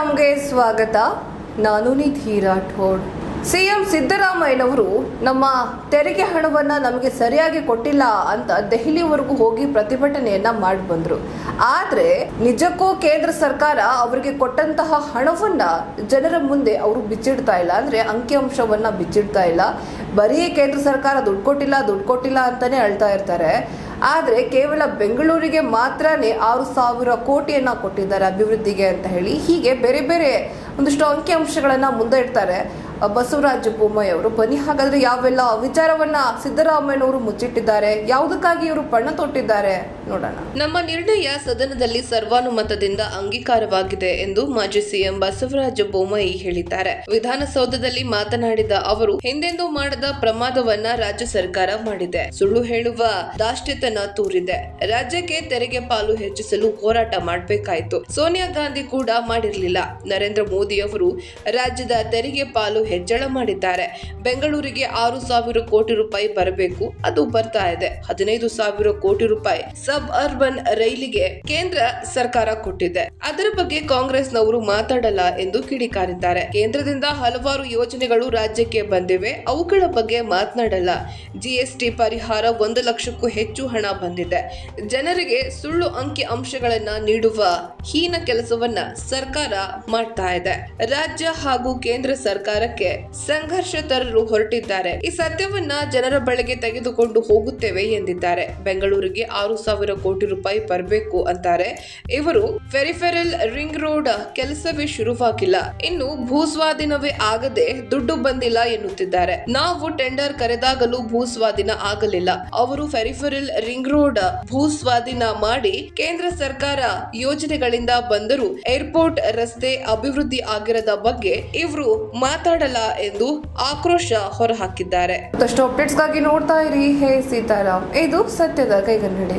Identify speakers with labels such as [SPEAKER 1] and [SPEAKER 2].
[SPEAKER 1] ರಾಮ್ಗೆ ಸ್ವಾಗತ. ನಾನು ನಿಧಿ ರಾಠೋಡ್. ಸಿಎಂ ಸಿದ್ದರಾಮಯ್ಯನವರು ನಮ್ಮ ತೆರಿಗೆ ಹಣವನ್ನ ನಮಗೆ ಸರಿಯಾಗಿ ಕೊಟ್ಟಿಲ್ಲ ಅಂತ ದೆಹಲಿವರೆಗೂ ಹೋಗಿ ಪ್ರತಿಭಟನೆಯನ್ನ ಮಾಡಿ ಬಂದ್ರು. ಆದ್ರೆ ನಿಜಕ್ಕೂ ಕೇಂದ್ರ ಸರ್ಕಾರ ಅವರಿಗೆ ಕೊಟ್ಟಂತಹ ಹಣವನ್ನ ಜನರ ಮುಂದೆ ಅವರು ಬಿಚ್ಚಿಡ್ತಾ ಇಲ್ಲ. ಅಂದ್ರೆ ಅಂಕಿಅಂಶವನ್ನು ಬಿಚ್ಚಿಡ್ತಾ ಇಲ್ಲ. ಬರೀ ಕೇಂದ್ರ ಸರ್ಕಾರ ದುಡ್ಡು ಕೊಟ್ಟಿಲ್ಲ ದುಡ್ಡು ಕೊಟ್ಟಿಲ್ಲ ಅಂತಾನೆ ಅಳ್ತಾ ಇರ್ತಾರೆ. ಆದರೆ ಕೇವಲ ಬೆಂಗಳೂರಿಗೆ ಮಾತ್ರನೇ ಆರು ಸಾವಿರ ಕೋಟಿಯನ್ನು ಕೊಟ್ಟಿದ್ದಾರೆ ಅಭಿವೃದ್ಧಿಗೆ ಅಂತ ಹೇಳಿ ಹೀಗೆ ಬೇರೆ ಬೇರೆ ಒಂದಿಷ್ಟು ಅಂಕಿಅಂಶಗಳನ್ನು ಮುಂದೆ ಇಡ್ತಾರೆ. ಬಸವರಾಜ ಬೊಮ್ಮಾಯಿ ಅವರು. ಬನ್ನಿ, ಹಾಗಾದ್ರೆ ಯಾವೆಲ್ಲ ವಿಚಾರವನ್ನ ಸಿದ್ದರಾಮಯ್ಯನವರು ಮುಚ್ಚಿಟ್ಟಿದ್ದಾರೆ, ಯಾವುದಕ್ಕಾಗಿ ಇವರು ಪಣ ತೊಟ್ಟಿದ್ದಾರೆ ನೋಡೋಣ. ನಮ್ಮ ನಿರ್ಣಯ ಸದನದಲ್ಲಿ ಸರ್ವಾನುಮತದಿಂದ ಅಂಗೀಕಾರವಾಗಿದೆ ಎಂದು ಮಾಜಿ ಸಿಎಂ ಬಸವರಾಜ ಬೊಮ್ಮಾಯಿ ಹೇಳಿದ್ದಾರೆ. ವಿಧಾನಸೌಧದಲ್ಲಿ ಮಾತನಾಡಿದ ಅವರು, ಹಿಂದೆಂದೂ ಮಾಡದ ಪ್ರಮಾದವನ್ನ ರಾಜ್ಯ ಸರ್ಕಾರ ಮಾಡಿದೆ. ಸುಳ್ಳು ಹೇಳುವ ದಾಷ್ಟ್ಯತನ ತೂರಿದೆ. ರಾಜ್ಯಕ್ಕೆ ತೆರಿಗೆ ಪಾಲು ಹೆಚ್ಚಿಸಲು ಹೋರಾಟ ಮಾಡಬೇಕಾಯಿತು. ಸೋನಿಯಾ ಗಾಂಧಿ ಕೂಡ ಮಾಡಿರಲಿಲ್ಲ. ನರೇಂದ್ರ ಮೋದಿ ಅವರು ರಾಜ್ಯದ ತೆರಿಗೆ ಪಾಲು ಹೆಚ್ಚಳ ಮಾಡಿದ್ದಾರೆ. ಬೆಂಗಳೂರಿಗೆ ಆರು ಸಾವಿರ ಕೋಟಿ ರೂಪಾಯಿ ಬರಬೇಕು, ಅದು ಬರ್ತಾ ಇದೆ. ಹದಿನೈದು ಸಾವಿರ ಕೋಟಿ ರೂಪಾಯಿ ಸಬ್ ಅರ್ಬನ್ ರೈಲಿಗೆ ಕೇಂದ್ರ ಸರ್ಕಾರ ಕೊಟ್ಟಿದೆ. ಅದರ ಬಗ್ಗೆ ಕಾಂಗ್ರೆಸ್ನವರು ಮಾತಾಡಲ್ಲ ಎಂದು ಕಿಡಿಕಾರಿದ್ದಾರೆ. ಕೇಂದ್ರದಿಂದ ಹಲವಾರು ಯೋಜನೆಗಳು ರಾಜ್ಯಕ್ಕೆ ಬಂದಿವೆ. ಅವುಗಳ ಬಗ್ಗೆ ಮಾತನಾಡಲ್ಲ. ಜಿಎಸ್ಟಿ ಪರಿಹಾರ ಒಂದು ಲಕ್ಷಕ್ಕೂ ಹೆಚ್ಚು ಹಣ ಬಂದಿದೆ. ಜನರಿಗೆ ಸುಳ್ಳು ಅಂಕಿ ಅಂಶಗಳನ್ನ ನೀಡುವ ಹೀನ ಕೆಲಸವನ್ನ ಸರ್ಕಾರ ಮಾಡ್ತಾ ಇದೆ. ರಾಜ್ಯ ಹಾಗೂ ಕೇಂದ್ರ ಸರ್ಕಾರಕ್ಕೆ ಸಂಘರ್ಷ ತರಲು ಹೊರಟಿದ್ದಾರೆ. ಈ ಸತ್ಯವನ್ನ ಜನರ ಬಳಿಗೆ ತೆಗೆದುಕೊಂಡು ಹೋಗುತ್ತೇವೆ ಎಂದಿದ್ದಾರೆ. ಬೆಂಗಳೂರಿಗೆ ಆರು ಸಾವಿರ ಕೋಟಿ ರೂಪಾಯಿ ಬರಬೇಕು ಅಂತಾರೆ. ಇವರು ಫೆರಿಫೆರಲ್ ರಿಂಗ್ ರೋಡ್ ಕೆಲಸವೇ ಶುರುವಾಗಿಲ್ಲ. ಇನ್ನು ಭೂಸ್ವಾಧೀನವೇ ಆಗದೆ ದುಡ್ಡು ಬಂದಿಲ್ಲ ಎನ್ನುತ್ತಿದ್ದಾರೆ. ನಾವು ಟೆಂಡರ್ ಕರೆದಾಗಲೂ ಭೂಸ್ವಾಧೀನ ಆಗಲಿಲ್ಲ. ಅವರು ಫೆರಿಫೆರಲ್ ರಿಂಗ್ ರೋಡ್ ಭೂಸ್ವಾಧೀನ ಮಾಡಿ ಕೇಂದ್ರ ಸರ್ಕಾರ ಯೋಜನೆಗಳಿಂದ ಬಂದರೂ ಏರ್ಪೋರ್ಟ್ ರಸ್ತೆ ಅಭಿವೃದ್ಧಿ ಆಗಿರದ ಬಗ್ಗೆ ಇವರು ಎಂದು ಆಕ್ರೋಶ ಹೊರಹಾಕಿದ್ದಾರೆ. ಮತ್ತಷ್ಟು ಅಪ್ಡೇಟ್ಸ್ಗಾಗಿ ನೋಡ್ತಾ ಇರಿ. ಹೇ ಸೀತಾರಾಮ್. ಇದು ಸತ್ಯದ ಕೈಗನ್ನಡಿ.